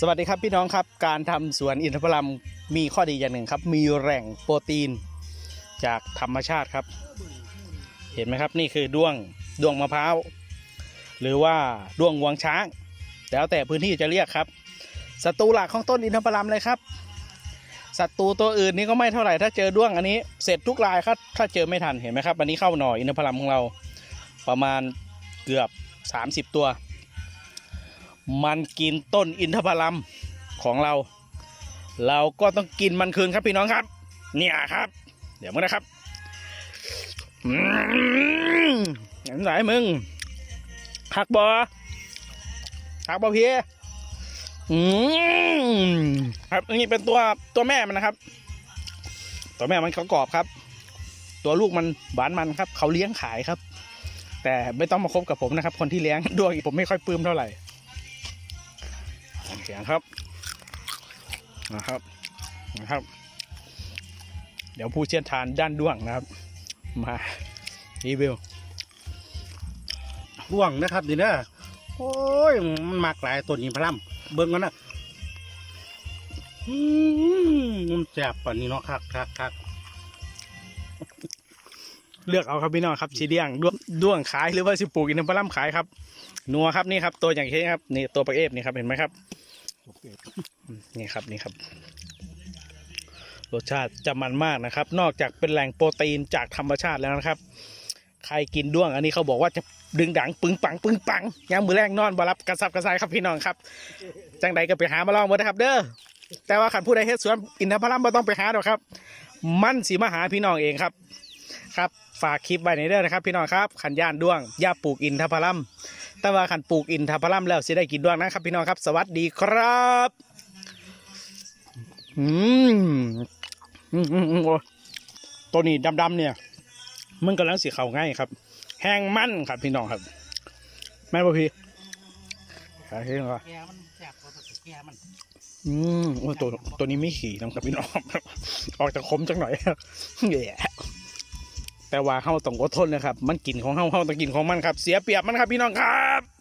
สวัสดีครับพี่น้องครับการทำสวนอินทผลัมมีข้อดีอย่างหนึ่งครับ มีแหล่งโปรตีน จากธรรมชาติครับ เห็นไหมครับนี่คือด้วงด้วงมะพร้าวหรือว่าด้วงงวงช้าง แล้วแต่พื้นที่จะเรียกครับศัตรูหลักของต้นอินทผลัมเลยครับศัตรูตัวอื่นนี่ก็ไม่เท่าไหร่ถ้าเจอด้วงอันนี้เสร็จทุกรายครับถ้าเจอไม่ทันเห็นไหมครับอันนี้เข้าหน่ออินทผลัมของเราประมาณเกือบ 30 ตัว มันกินต้นอินทผลัมของเรา เราก็ต้องกินมันคืนครับพี่น้องครับ เนี่ยครับ เดี๋ยวมึงนะครับอืมเห็นไหนมึงหักบอหักบอเพี่อืมครับอันนี้เป็นตัวตัวแม่มันนะครับ ตัวแม่มันเขากรอบครับ ตัวลูกมันหวานมันครับ เขาเลี้ยงขายครับ แต่ไม่ต้องมาคบกับผมนะครับ คนที่เลี้ยงด้วยผมไม่ค่อยปลื้มเท่าไหร่ เสียงครับนะครับนะครับ เดี๋ยวผู้เชี่ยวชาญด้านด้วงนะครับ มารีวิวบ่วงนะครับนี่นะโอ้ยมันมากหลายตัวนี้พลัมเบิ่งกันนะอืมมันแสบป่านนี้เนาะคักคักคัก เลือกเอาครับพี่น้องครับชีเดียงด้วงด้วงขายหรือว่าสิปลูกอินทผลัมขายครับนัวครับนี่ครับ ตัวอย่างเช่นครับนี่ตัวปลาเอฟนี่ครับเห็นไหมครับนี่ครับนี่ครับ รสชาติจะมันมากนะครับ นอกจากเป็นแหล่งโปรตีนจากธรรมชาติแล้วนะครับ ใครกินด้วงอันนี้เขาบอกว่าจะดึงดังปึงปังปึงปังยามมือแรกนอนบารับกระซับกระซายครับพี่น้องครับ จังใดก็ไปหามาลองหมดนะครับ เด้อแต่ว่าขันผู้ใดเฮ็ดสวนอินทผลัมไม่ต้องไปหาหรอกครับ มันสีมาหาพี่น้องเองครับ ครับฝากคลิปไว้ในเด้อนะครับ พี่น้องครับขันย่านด้วงอย่าปลูกอินทผลัมแต่ว่าขันปลูกอินทผลัมแล้วสิได้กินด้วงนะครับ พี่น้องครับ สวัสดีครับอืมอืมอืมอืมโอ้ตัวนี้ดำๆเนี่ย มันกำลังสีเขาง่ายครับ แห้งมันครับพี่น้องครับ แม่นบ่พี่ขายเองเหรอแกมันแสบกว่าแกมันอืมโอ้ตัวตัวนี้ไม่ขี่นะครับพี่น้อง ออกจากคมจังหน่อยแย่ แต่ว่าเฮาต้องอดทนนะครับ มันกินของเฮาเฮาต้องกินของมันครับ เสียเปรียบมันครับพี่น้องครับ